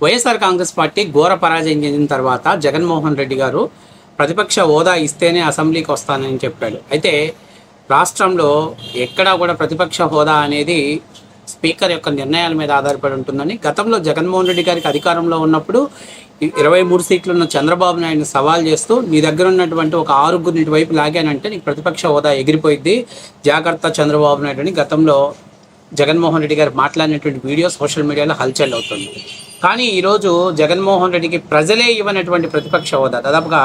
YSR Congress party ఘోర పరాజయం చెందిన తర్వాత జగన్మోహన్ రెడ్డి గారు ప్రతిపక్ష హోదా ఇస్తేనే అసెంబ్లీకి వస్తానని చెప్పాడు. అయితే రాష్ట్రంలో ఎక్కడా కూడా ప్రతిపక్ష హోదా అనేది స్పీకర్ యొక్క నిర్ణయాల మీద ఆధారపడి ఉంటుందని గతంలో జగన్మోహన్ రెడ్డి గారికి అధికారంలో ఉన్నప్పుడు ఇరవై మూడు సీట్లు ఉన్న చంద్రబాబు నాయుడుని సవాల్ చేస్తూ నీ దగ్గర ఉన్నటువంటి ఒక ఆరుగురిని ఇటువైపు లాగానంటే నీకు ప్రతిపక్ష హోదా ఎగిరిపోయింది జాగ్రత్త చంద్రబాబు నాయుడు అని గతంలో జగన్మోహన్ రెడ్డి గారు మాట్లాడినటువంటి వీడియో సోషల్ మీడియాలో హల్చల్ అవుతుంది. కానీ ఈరోజు జగన్మోహన్ రెడ్డికి ప్రజలే ఇవ్వనటువంటి ప్రతిపక్ష హోదా. దాదాపుగా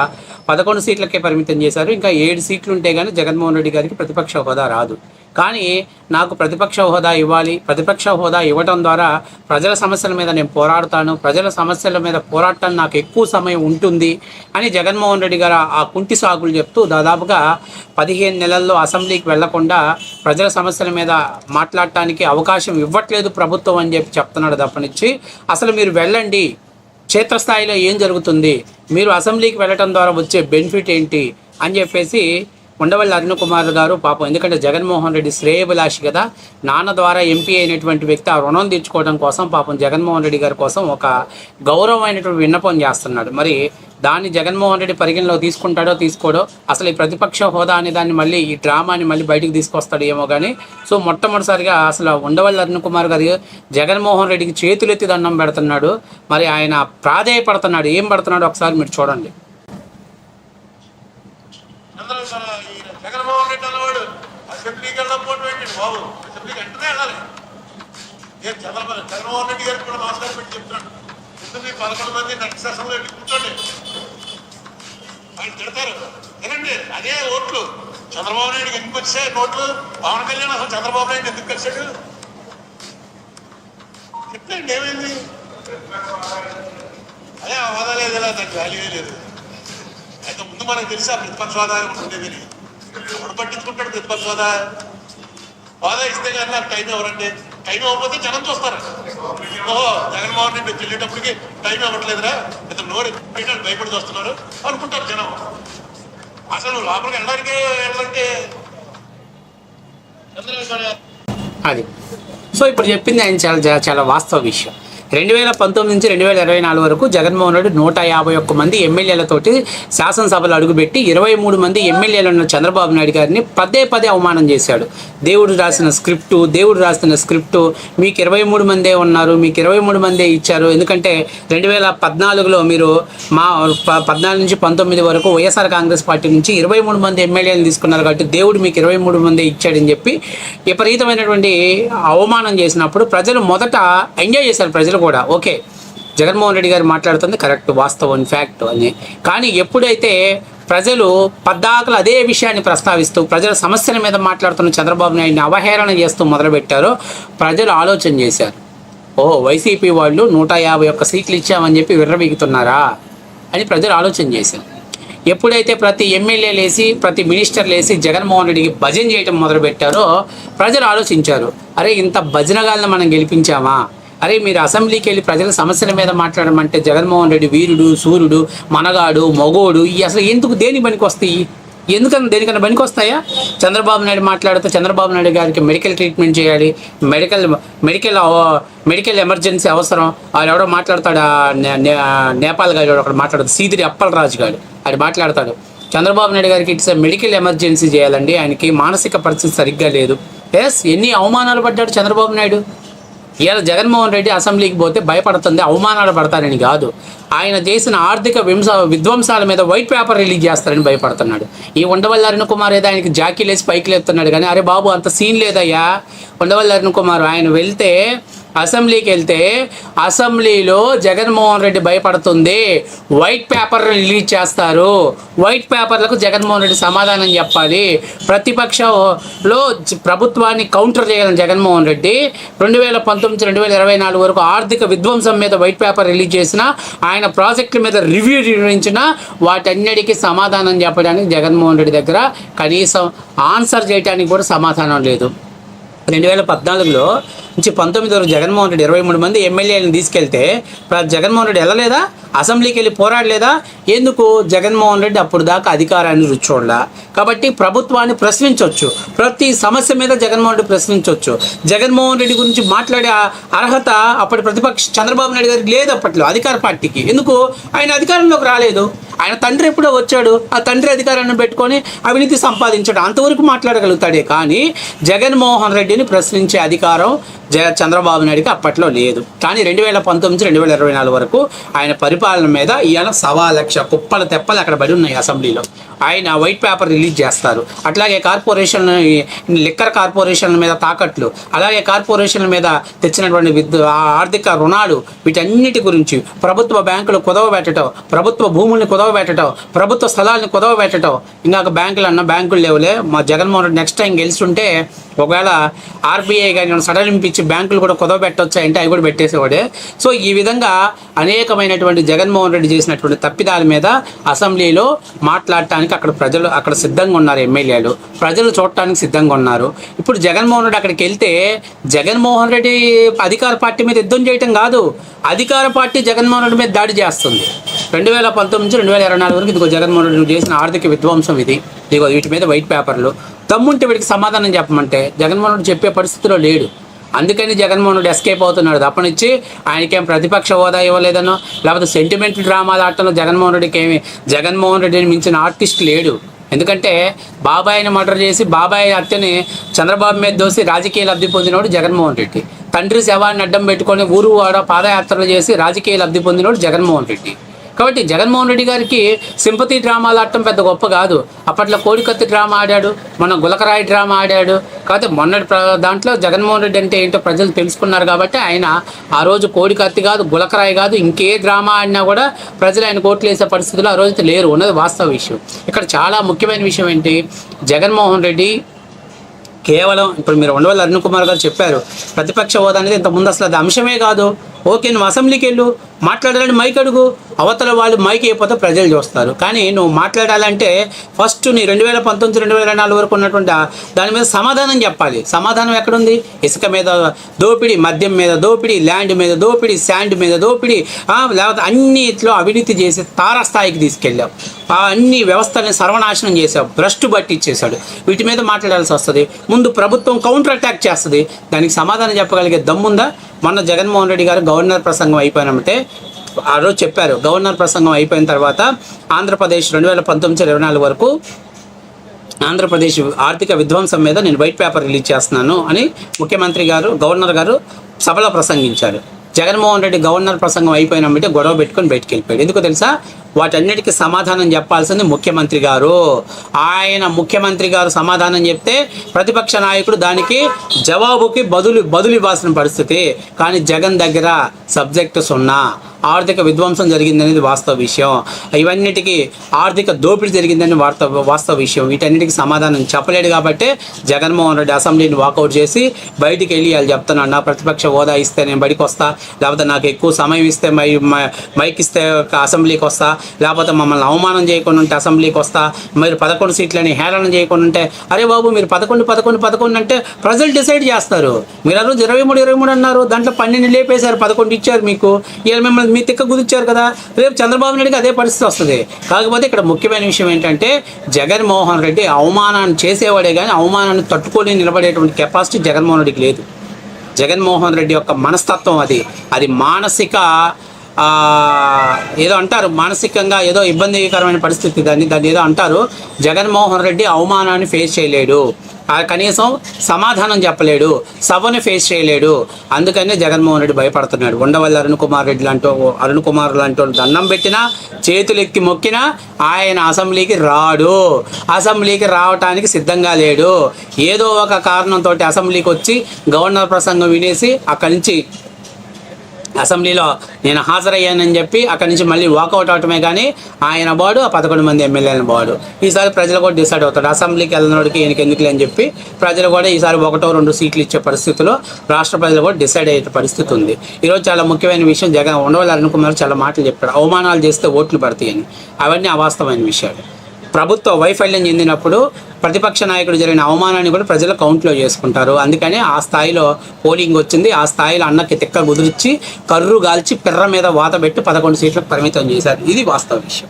పదకొండు సీట్లకే పరిమితం చేశారు. ఇంకా ఏడు సీట్లు ఉంటే కానీ జగన్మోహన్ రెడ్డి గారికి ప్రతిపక్ష హోదా రాదు. కానీ నాకు ప్రతిపక్ష హోదా ఇవ్వాలి ప్రతిపక్ష హోదా ఇవ్వటం ద్వారా ప్రజల సమస్యల మీద నేను పోరాడతాను ప్రజల సమస్యల మీద పోరాటం నాకు ఎక్కువ సమయం ఉంటుంది అని జగన్మోహన్ రెడ్డి గారు ఆ కుంటి సాగులు చెప్తూ దాదాపుగా పదిహేను నెలల్లో అసెంబ్లీకి వెళ్ళకుండా ప్రజల సమస్యల మీద మాట్లాడటానికి అవకాశం ఇవ్వట్లేదు ప్రభుత్వం అని చెప్పి చెప్తున్నాడు తప్పనిచ్చి. అసలు మీరు వెళ్ళండి. క్షేత్రస్థాయిలో ఏం జరుగుతుంది? మీరు అసెంబ్లీకి వెళ్ళటం ద్వారా వచ్చే బెనిఫిట్ ఏంటి? అని చెప్పేసి ఉండవల్లి అరుణ్ కుమార్ గారు పాపం. ఎందుకంటే జగన్మోహన్ రెడ్డి శ్రేయభిలాషి కదా. నాన్న ద్వారా ఎంపీ అయినటువంటి వ్యక్తి ఆ రుణం తీర్చుకోవడం కోసం పాపం జగన్మోహన్ రెడ్డి గారి కోసం ఒక గౌరవమైనటువంటి విన్నపం చేస్తున్నాడు. మరి దాన్ని జగన్మోహన్ రెడ్డి పరిగణలో తీసుకుంటాడో తీసుకోడో? అసలు ఈ ప్రతిపక్ష హోదా అనే దాన్ని మళ్ళీ ఈ డ్రామాని మళ్ళీ బయటకు తీసుకొస్తాడు ఏమో కానీ సో మొట్టమొదటిసారిగా అసలు ఉండవల్లి అరుణ్ కుమార్ గారు జగన్మోహన్ రెడ్డికి చేతులెత్తి దండం పెడుతున్నాడు. మరి ఆయన ప్రాధేయపడుతున్నాడు. ఏం పడుతున్నాడు ఒకసారి మీరు చూడండి అందరూ మన ఈ జగన్మోహన్ రెడ్డి అన్నవాడు అసెంబ్లీకి వెళ్ళకపోవడం ఏంటి బాబు అసెంబ్లీకి వెంటనే వెళ్ళాలి నేను చంద్రబాబు జగన్మోహన్ రెడ్డి గారికి కూడా మాట్లాడిపెట్టి పెట్టి చెప్తున్నాడు ఎందుకు పదకొండు మంది నెక్స్ట్ సెషన్లో వెళ్ళి కూర్చోండి. తిడతారు. వినండి అదే ఓట్లు. చంద్రబాబు నాయుడు ఎందుకు వచ్చాయి నోట్లు పవన్ కళ్యాణ్ అసలు చంద్రబాబు నాయుడు ఎందుకు వచ్చాడు? చెప్పండి ఏమైంది? అదే ఆ హోదా లేదు ఇలా దానికి వాల్యూ లేదు. అయితే ముందు మనకు తెలిసి ఆ ప్రతిపక్ష హోదా ఉండేది ఎవడు పట్టించుకుంటాడు ప్రతిపక్ష హోదా హోదా ఇస్తే కానీ నాకు టైం ఎవరండి టైం ఇవ్వకపోతే జనం చూస్తారు. ఓహో జగన్మోహన్ రెడ్డి వెళ్ళేటప్పటికి టైం ఇవ్వట్లేదురా ఇతను నోరు పెట్టాడు భయపడి చూస్తున్నారు అనుకుంటారు జనం. అసలు లోపలికి వెళ్ళడానికి వెళ్ళాలంటే అది. సో ఇప్పుడు చెప్పింది ఆయన చాలా- చాలా వాస్తవ విషయం. రెండు వేల పంతొమ్మిది నుంచి రెండు వేల ఇరవై నాలుగు వరకు జగన్మోహన్ రెడ్డి నూట యాభై ఒక్క మంది ఎమ్మెల్యేలతోటి శాసనసభలో అడుగుపెట్టి ఇరవై మూడు మంది ఎమ్మెల్యేలు ఉన్న చంద్రబాబు నాయుడు గారిని పదే పదే అవమానం చేశాడు. దేవుడు రాసిన స్క్రిప్టు దేవుడు రాసిన స్క్రిప్టు మీకు ఇరవై మూడు మందే ఉన్నారు మీకు ఇరవై మూడు మందే ఇచ్చారు. ఎందుకంటే రెండు వేల పద్నాలుగులో మీరు మా ప- పద్నాలుగు నుంచి పంతొమ్మిది వరకు వైఎస్ఆర్ కాంగ్రెస్ పార్టీ నుంచి ఇరవై మూడు మంది ఎమ్మెల్యేలు తీసుకున్నారు కాబట్టి దేవుడు మీకు ఇరవై మూడు మంది ఇచ్చాడని చెప్పి విపరీతమైనటువంటి అవమానం చేసినప్పుడు ప్రజలు మొదట ఎంజాయ్ చేశారు. ప్రజలు కూడా. ఓకే జగన్మోహన్ రెడ్డి గారు మాట్లాడుతుంది కరెక్ట్ వాస్తవం ఫ్యాక్ట్ అని. కానీ ఎప్పుడైతే ప్రజలు పద్దాకలు అదే విషయాన్ని ప్రస్తావిస్తూ ప్రజల సమస్యల మీద మాట్లాడుతున్న చంద్రబాబు నాయుడిని అవహేళన చేస్తూ మొదలుపెట్టారో ప్రజలు ఆలోచన చేశారు. ఓహో వైసీపీ వాళ్ళు నూట యాభై ఒక్క సీట్లు ఇచ్చామని చెప్పి విర్రవీగుతున్నారా అని ప్రజలు ఆలోచన చేశారు. ఎప్పుడైతే ప్రతి ఎమ్మెల్యే లేసి ప్రతి మినిస్టర్ లేసి జగన్మోహన్ రెడ్డికి భజన చేయడం మొదలుపెట్టారో ప్రజలు ఆలోచించారు. అరే ఇంత భజనగాల్ని మనం గెలిపించామా? అరే మీరు అసెంబ్లీకి వెళ్ళి ప్రజల సమస్యల మీద మాట్లాడమంటే జగన్మోహన్ రెడ్డి వీరుడు సూర్యుడు మనగాడు మగోడు ఈ అసలు ఎందుకు దేని పనికి వస్తాయి ఎందుకన్నా దేనికన్నా పనికి వస్తాయా చంద్రబాబు నాయుడు మాట్లాడుతూ చంద్రబాబు నాయుడు గారికి మెడికల్ ట్రీట్మెంట్ చేయాలి. మెడికల్ మెడికల్ మెడికల్ ఎమర్జెన్సీ అవసరం. ఆయన ఎవడో మాట్లాడతాడు ఆ నే- నే- నేపాల్ గారు ఒకడు మాట్లాడతాడు సీదిరి అప్పలరాజు గారు. ఆయన మాట్లాడతాడు. చంద్రబాబు నాయుడు గారికి ఇట్స్ మెడికల్ ఎమర్జెన్సీ చేయాలండి. ఆయనకి మానసిక పరిస్థితి సరిగ్గా లేదు. ఎస్ ఎన్ని అవమానాలు పడ్డాడు చంద్రబాబు నాయుడు? ఇలా జగన్మోహన్ రెడ్డి అసెంబ్లీకి పోతే భయపడుతుంది అవమానాలు పడతారని కాదు. ఆయన చేసిన ఆర్థిక వింస విధ్వంసాల మీద వైట్ పేపర్ రిలీజ్ చేస్తారని భయపడుతున్నాడు. ఈ ఉండవల్లి అరుణ్ కుమార్ ఏదో ఆయనకి జాకీ లేసి పైకి లేపుతున్నాడు కానీ అరే బాబు అంత సీన్ లేదయ్యా. ఉండవల్లి అరుణ్ కుమార్ ఆయన వెళ్తే అసెంబ్లీకి వెళ్తే అసెంబ్లీలో జగన్మోహన్ రెడ్డి భయపడుతుంది. వైట్ పేపర్ రిలీజ్ చేస్తారు. వైట్ పేపర్లకు జగన్మోహన్ రెడ్డి సమాధానం చెప్పాలి. ప్రతిపక్షంలో ప్రభుత్వాన్ని కౌంటర్ చేయాలని జగన్మోహన్ రెడ్డి రెండు వేల పంతొమ్మిది రెండు వేల ఇరవై నాలుగు వరకు ఆర్థిక విధ్వంసం మీద వైట్ పేపర్ రిలీజ్ చేసిన ఆయన ప్రాజెక్టుల మీద రివ్యూ నిర్వహించిన వాటన్నిటికీ సమాధానం చెప్పడానికి జగన్మోహన్ రెడ్డి దగ్గర కనీసం ఆన్సర్ చేయడానికి కూడా సమాధానం లేదు. రెండు వేల పద్నాలుగులో నుంచి పంతొమ్మిది వరకు జగన్మోహన్ రెడ్డి ఇరవై మూడు మంది ఎమ్మెల్యేలను తీసుకెళ్తే జగన్మోహన్ రెడ్డి వెళ్ళలేదా? అసెంబ్లీకి వెళ్ళి పోరాడలేదా? ఎందుకు? జగన్మోహన్ రెడ్డి అప్పుడు దాకా అధికారాన్ని రుచి కాబట్టి ప్రభుత్వాన్ని ప్రశ్నించవచ్చు ప్రతి సమస్య మీద జగన్మోహన్ రెడ్డి ప్రశ్నించవచ్చు జగన్మోహన్ రెడ్డి గురించి మాట్లాడే ఆ అర్హత అప్పటి ప్రతిపక్ష చంద్రబాబు నాయుడు గారికి లేదు అప్పట్లో అధికార పార్టీకి. ఎందుకు? ఆయన అధికారంలోకి రాలేదు. ఆయన తండ్రి ఎప్పుడో వచ్చాడు. ఆ తండ్రి అధికారాన్ని పెట్టుకొని అవినీతి సంపాదించాడు. అంతవరకు మాట్లాడగలుగుతాడే. కానీ జగన్మోహన్ రెడ్డిని ప్రశ్నించే అధికారం జగ చంద్రబాబు నాయుడికి అప్పట్లో లేదు. కానీ రెండు వేల పంతొమ్మిది రెండు వేల ఇరవై నాలుగు వరకు ఆయన పరిపాలన మీద ఈయన సవా లక్ష కుప్పల తెప్పలు అక్కడ పడి ఉన్నాయి అసెంబ్లీలో. ఆయన వైట్ పేపర్ రిలీజ్ చేస్తారు. అట్లాగే కార్పొరేషన్ లిక్కర్ కార్పొరేషన్ల మీద తాకట్లు అలాగే కార్పొరేషన్ల మీద తెచ్చినటువంటి విద్యు ఆర్థిక రుణాలు వీటన్నిటి గురించి ప్రభుత్వ బ్యాంకులు కుదవబెట్టడం ప్రభుత్వ భూముల్ని కుదవబెట్టడం ప్రభుత్వ స్థలాలను కుదవబెట్టడం. ఇందాక బ్యాంకులు అన్న బ్యాంకులు లేవులే. మా జగన్మోహన్ రెడ్డి నెక్స్ట్ టైం గెలుచుంటే ఒకవేళ ఆర్బీఐ కానీ సడలింపించి బ్యాంకులు కూడా కుదవ అంటే అవి కూడా పెట్టేసేవాడే. సో ఈ విధంగా అనేకమైనటువంటి జగన్మోహన్ రెడ్డి చేసినటువంటి తప్పిదాల మీద అసెంబ్లీలో మాట్లాడటానికి అక్కడ ప్రజలు అక్కడ సిద్ధంగా ఉన్నారు ఎమ్మెల్యేలు. ప్రజలు చూడటానికి సిద్ధంగా ఉన్నారు. ఇప్పుడు జగన్మోహన్ రెడ్డి అక్కడికి వెళ్తే జగన్మోహన్ రెడ్డి అధికార పార్టీ మీద యుద్ధం చేయటం కాదు. అధికార పార్టీ జగన్మోహన్ రెడ్డి మీద దాడి చేస్తుంది. రెండు వేల పంతొమ్మిది నుంచి రెండు వేల ఇరవై నాలుగు వరకు ఇదిగో జగన్మోహన్ రెడ్డి చేసిన ఆర్థిక విధ్వంసం ఇది. ఇదిగో వీటి మీద వైట్ పేపర్లు. దమ్ముంటే వీడికి సమాధానం చెప్పమంటే జగన్మోహన్ రెడ్డి చెప్పే పరిస్థితిలో లేడు. అందుకని జగన్మోహన్ రెడ్డి ఎస్కేప్ అవుతున్నాడు. తప్పనిచ్చి ఆయనకేం ప్రతిపక్ష హోదా ఇవ్వలేదనో లేకపోతే సెంటిమెంట్ డ్రామాలు ఆడటంలో జగన్మోహన్ రెడ్డికి ఏమి జగన్మోహన్ రెడ్డిని మించిన ఆర్టిస్ట్ లేడు. ఎందుకంటే బాబాయిని మర్డర్ చేసి బాబాయ్ హత్యని చంద్రబాబు మీద దోసి రాజకీయ లబ్ధి పొందినోడు జగన్మోహన్ రెడ్డి. తండ్రి శవాన్ని అడ్డం పెట్టుకొని ఊరు వాడ పాదయాత్రలు చేసి రాజకీయ లబ్ధి పొందినోడు జగన్మోహన్ రెడ్డి. కాబట్టి జగన్మోహన్ రెడ్డి గారికి సింపతి డ్రామాలు ఆడటం పెద్ద గొప్ప కాదు. అప్పట్లో కోడికత్తి డ్రామా ఆడాడు మన గులకరాయి డ్రామా ఆడాడు. కాకపోతే మొన్నటి ప్ర- దాంట్లో జగన్మోహన్ రెడ్డి అంటే ఏంటో ప్రజలు తెలుసుకున్నారు కాబట్టి ఆయన ఆ రోజు కోడికత్తి కాదు గులకరాయి కాదు ఇంకే డ్రామా ఆడినా కూడా ప్రజలు ఆయన కోట్లు వేసే పరిస్థితుల్లో ఆ రోజు లేరు. ఉన్నది వాస్తవ విషయం. ఇక్కడ చాలా ముఖ్యమైన విషయం ఏంటి? జగన్మోహన్ రెడ్డి కేవలం ఇప్పుడు మీరు ఉండవల్లి అరుణ్ కుమార్ గారు చెప్పారు ప్రతిపక్ష హోదా అనేది ఇంత ముందు అసలు అది అంశమే కాదు. ఓకే నువ్వు అసెంబ్లీకి వెళ్ళు మాట్లాడాలని మైక్ అడుగు. అవతల వాళ్ళు మైక్ అయిపోతే ప్రజలు చూస్తారు. కానీ నువ్వు మాట్లాడాలంటే ఫస్ట్ నీ రెండు వేల పంతొమ్మిది రెండు వేల నాలుగు వరకు ఉన్నటువంటి దాని మీద సమాధానం చెప్పాలి. సమాధానం ఎక్కడుంది? ఇసుక మీద దోపిడీ మద్యం మీద దోపిడీ ల్యాండ్ మీద దోపిడీ శాండ్ మీద దోపిడీ లేకపోతే అన్నిట్లో అవినీతి చేసి తారాస్థాయికి తీసుకెళ్ళావు. ఆ అన్ని వ్యవస్థల్ని సర్వనాశనం చేసావు. భ్రష్టు పట్టించేశాడు వీటి మీద మాట్లాడాల్సి వస్తుంది. ముందు ప్రభుత్వం కౌంటర్ అటాక్ చేస్తుంది. దానికి సమాధానం చెప్పగలిగే దమ్ముందా? మొన్న జగన్మోహన్ రెడ్డి గారు గవర్నర్ ప్రసంగం అయిపోయినమంటే ఆ రోజు చెప్పారు. గవర్నర్ ప్రసంగం అయిపోయిన తర్వాత ఆంధ్రప్రదేశ్ రెండు వేల పంతొమ్మిది ఇరవై నాలుగు వరకు ఆంధ్రప్రదేశ్ ఆర్థిక విధ్వంసం మీద నేను వైట్ పేపర్ రిలీజ్ చేస్తున్నాను అని ముఖ్యమంత్రి గారు గవర్నర్ గారు సభలో ప్రసంగించారు. జగన్మోహన్ రెడ్డి గవర్నర్ ప్రసంగం అయిపోయినమ్మంటే గొడవ పెట్టుకొని బయటికి వెళ్ళిపోయాడు. ఎందుకు తెలుసా? వాటన్నిటికీ సమాధానం చెప్పాల్సింది ముఖ్యమంత్రి గారు. ఆయన ముఖ్యమంత్రి గారు సమాధానం చెప్తే ప్రతిపక్ష నాయకుడు దానికి జవాబుకి బదులు బదులు ఇవ్వాల్సిన పరిస్థితి. కానీ జగన్ దగ్గర సబ్జెక్టు సున్నా. ఆర్థిక విధ్వంసం జరిగిందనేది వాస్తవ విషయం. ఇవన్నిటికీ ఆర్థిక దోపిడీ జరిగిందని వార్త వాస్తవ విషయం. వీటన్నిటికీ సమాధానం చెప్పలేడు కాబట్టి జగన్మోహన్ రెడ్డి అసెంబ్లీని వాకౌట్ చేసి బయటికి వెళ్ళి వాళ్ళు చెప్తున్నాను నా ప్రతిపక్ష హోదా ఇస్తే నేను బయటికి వస్తా లేకపోతే నాకు ఎక్కువ సమయం ఇస్తే మై మైక్ ఇస్తే అసెంబ్లీకి వస్తా లేకపోతే మమ్మల్ని అవమానం చేయకుండా ఉంటే అసెంబ్లీకి వస్తా మీరు పదకొండు సీట్లని హేళన చేయకుండా ఉంటే అరే బాబు మీరు పదకొండు పదకొండు పదకొండు అంటే ప్రజలు డిసైడ్ చేస్తారు. మీరు ఆ రోజు ఇరవై మూడు ఇరవై మూడు అన్నారు దాంట్లో పన్నెండు లేపేశారు పదకొండు ఇచ్చారు మీకు. వీళ్ళు మిమ్మల్ని మీ తిక్క కుదిర్చారు కదా రేపు చంద్రబాబు నాయుడుకి అదే పరిస్థితి వస్తుంది. కాకపోతే ఇక్కడ ముఖ్యమైన విషయం ఏంటంటే జగన్మోహన్ రెడ్డి అవమానాన్ని చేసేవాడే కానీ అవమానాన్ని తట్టుకొని నిలబడేటువంటి కెపాసిటీ జగన్మోహన్ రెడ్డికి లేదు. జగన్మోహన్ రెడ్డి యొక్క మనస్తత్వం అది. అది మానసిక ఏదో అంటారు మానసికంగా ఏదో ఇబ్బందికరమైన పరిస్థితి దాన్ని దాన్ని ఏదో అంటారు. జగన్మోహన్ రెడ్డి అవమానాన్ని ఫేస్ చేయలేడు. కనీసం సమాధానం చెప్పలేడు సభను ఫేస్ చేయలేడు. అందుకనే జగన్మోహన్ రెడ్డి భయపడుతున్నాడు. ఉండవల్లి అరుణ్ కుమార్ రెడ్డి లాంటి అరుణ్ కుమార్ లాంటి దండం పెట్టినా చేతులు ఎత్తి మొక్కినా ఆయన అసెంబ్లీకి రాడు. అసెంబ్లీకి రావటానికి సిద్ధంగా లేడు. ఏదో ఒక కారణంతో అసెంబ్లీకి వచ్చి గవర్నర్ ప్రసంగం వినేసి అక్కడి నుంచి అసెంబ్లీలో నేను హాజరయ్యానని చెప్పి అక్కడి నుంచి మళ్ళీ వాకౌట్ అవటమే కానీ ఆయన బాడు ఆ పదకొండు మంది ఎమ్మెల్యేల బాడు ఈసారి ప్రజలు కూడా డిసైడ్ అవుతాడు అసెంబ్లీకి వెళ్ళినోడికి ఈయనకి ఎందుకులే అని చెప్పి ప్రజలు కూడా ఈసారి ఒకటో రెండు సీట్లు ఇచ్చే పరిస్థితిలో రాష్ట్ర ప్రజలు కూడా డిసైడ్ అయ్యే పరిస్థితి ఉంది. ఈరోజు చాలా ముఖ్యమైన విషయం జగన్ ఉండవాలనుకున్నారు చాలా మాటలు చెప్పాడు అవమానాలు చేస్తే ఓట్లు పడతాయని. అవన్నీ అవాస్తవమైన విషయాలు. ప్రభుత్వ వైఫల్యం చెందినప్పుడు ప్రతిపక్ష నాయకుడు జరిగిన అవమానాన్ని కూడా ప్రజలు కౌంట్లో చేసుకుంటారు. అందుకనే ఆ స్థాయిలో పోలింగ్ వచ్చింది. ఆ స్థాయిలో అన్నకి తిక్క కుదిరిచ్చి కర్రు గాల్చి పిర్ర మీద వాత పెట్టి పదకొండు సీట్లకు పరిమితం చేశారు. ఇది వాస్తవ విషయం.